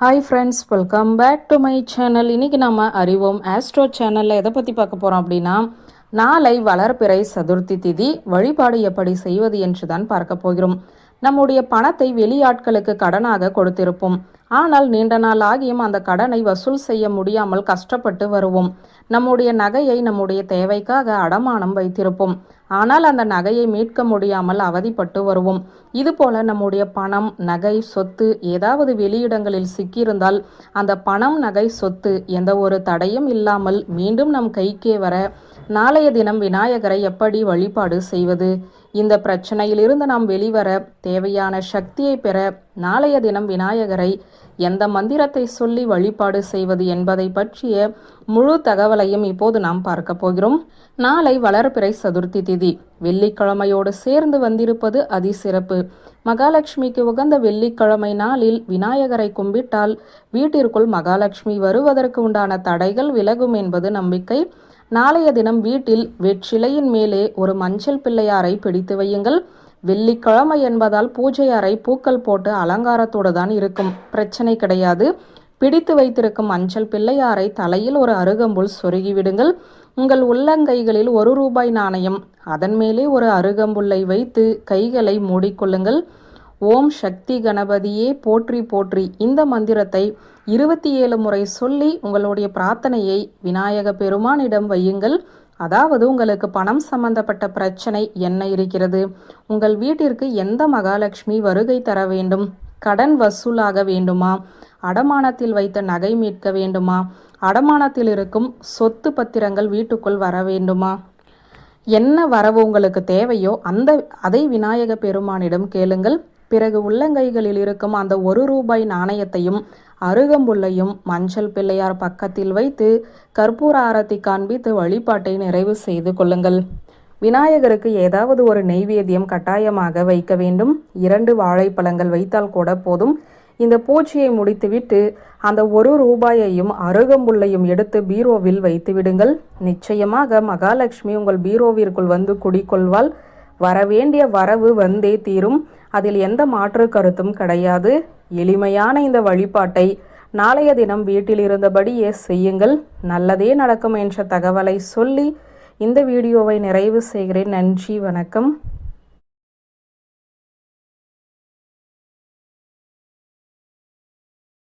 Hi friends welcome back to my channel இன்னைக்கு நம்ம அறிவோம் ஆஸ்ட்ரோ சேனலில் எதை பற்றி பார்க்க போகிறோம் அப்படின்னா நாளை வளர்பிறை சதுர்த்தி திதி வழிபாடு எப்படி செய்வது என்று தான் பார்க்க போகிறோம். நம்முடைய பணத்தை வெளியாட்களுக்கு கடனாக கொடுத்திருப்போம். ஆனால் நீண்ட நாள் ஆகியும் அந்த கடனை வசூல் செய்ய முடியாமல் கஷ்டப்பட்டு வருவோம். நம்முடைய நகையை நம்முடைய தேவைக்காக அடமானம் வைத்திருப்போம். ஆனால் அந்த நகையை மீட்க முடியாமல் அவதிப்பட்டு வருவோம். இதுபோல நம்முடைய பணம் நகை சொத்து ஏதாவது வெளியிடங்களில் சிக்கியிருந்தால் அந்த பணம் நகை சொத்து எந்த ஒரு தடையும் இல்லாமல் மீண்டும் நம் கைக்கே வர நாளைய தினம் விநாயகரை எப்படி வழிபாடு செய்வது? இந்த பிரச்சனையிலிருந்து நாம் வெளிவர தேவையான சக்தியை பெற நாளைய தினம் விநாயகரை எந்த மந்திரத்தை சொல்லி வழிபாடு செய்வது என்பதை பற்றிய முழு தகவலையும் இப்போது நாம் பார்க்க போகிறோம். நாளை வளர்பிறை சதுர்த்தி திதி. வெள்ளிக்கிழமையோடு சேர்ந்து வந்திருப்பது அதிசிறப்பு மகாலட்சுமிக்கு உகந்த வெள்ளிக்கிழமை நாளில் விநாயகரை கும்பிட்டால் வீட்டிற்குள் மகாலட்சுமி வருவதற்கு உண்டான தடைகள் விலகும் என்பது நம்பிக்கை. நாளைய தினம் வீட்டில் வெற்றிலையின் மேலே ஒரு மஞ்சள் பிள்ளையாரை பிடித்து வையுங்கள். வெள்ளிக்கிழமை என்பதால் பூஜை அறை பூக்கள் போட்டு அலங்காரத்தோடு தான் இருக்கும். பிரச்சனை கிடையாது. பிடித்து வைத்திருக்கும் மஞ்சள் பிள்ளையாரை தலையில் ஒரு அருகம்புல் சொருகிவிடுங்கள் உங்கள் உள்ளங்கைகளில் ஒரு ரூபாய் நாணயம் அதன் மேலே ஒரு அருகம்புல்லை வைத்து கைகளை மூடிக்கொள்ளுங்கள். ஓம் சக்தி கணபதியே போற்றி போற்றி. இந்த மந்திரத்தை இருபத்தி ஏழு முறை சொல்லி உங்களுடைய பிரார்த்தனையை விநாயக பெருமானிடம் வையுங்கள். அதாவது உங்களுக்கு பணம் சம்பந்தப்பட்ட பிரச்சனை என்ன இருக்கிறது? உங்கள் வீட்டிற்கு எந்த மகாலட்சுமி வருகை தர வேண்டும்? கடன் வசூலாக வேண்டுமா? அடமானத்தில் வைத்த நகை மீட்க வேண்டுமா? அடமானத்தில் இருக்கும் சொத்து பத்திரங்கள் வீட்டுக்குள் வர வேண்டுமா? என்ன வரவு உங்களுக்கு தேவையோ அந்த அதை விநாயக பெருமானிடம் கேளுங்கள். பிறகு உள்ளங்கைகளில் இருக்கும் அந்த ஒரு ரூபாய் நாணயத்தையும் அருகம்புல்லையும் மஞ்சள் பிள்ளையார் பக்கத்தில் வைத்து கற்பூர ஆரத்தி காண்பித்து வழிபாட்டை நிறைவு செய்து கொள்ளுங்கள். விநாயகருக்கு ஏதாவது ஒரு நெய்வேத்தியம் கட்டாயமாக வைக்க வேண்டும். இரண்டு வாழைப்பழங்கள் வைத்தால் கூட போதும். இந்த பூச்சியை முடித்துவிட்டு அந்த ஒரு ரூபாயையும் அருகம்புல்லையும் எடுத்து பீரோவில் வைத்து விடுங்கள். நிச்சயமாக மகாலட்சுமி உங்கள் பீரோவிற்குள் வந்து குடிக்கொள்வாள். வரவேண்டிய வரவு வந்தே தீரும். அதில் எந்த மாற்று கருத்தும் கிடையாது. எளிமையான இந்த வழிபாட்டை நாளைய தினம் வீட்டில் இருந்தபடியே செய்யுங்கள். நல்லதே நடக்கும் என்ற தகவலை சொல்லி இந்த வீடியோவை நிறைவு செய்கிறேன். நன்றி வணக்கம்.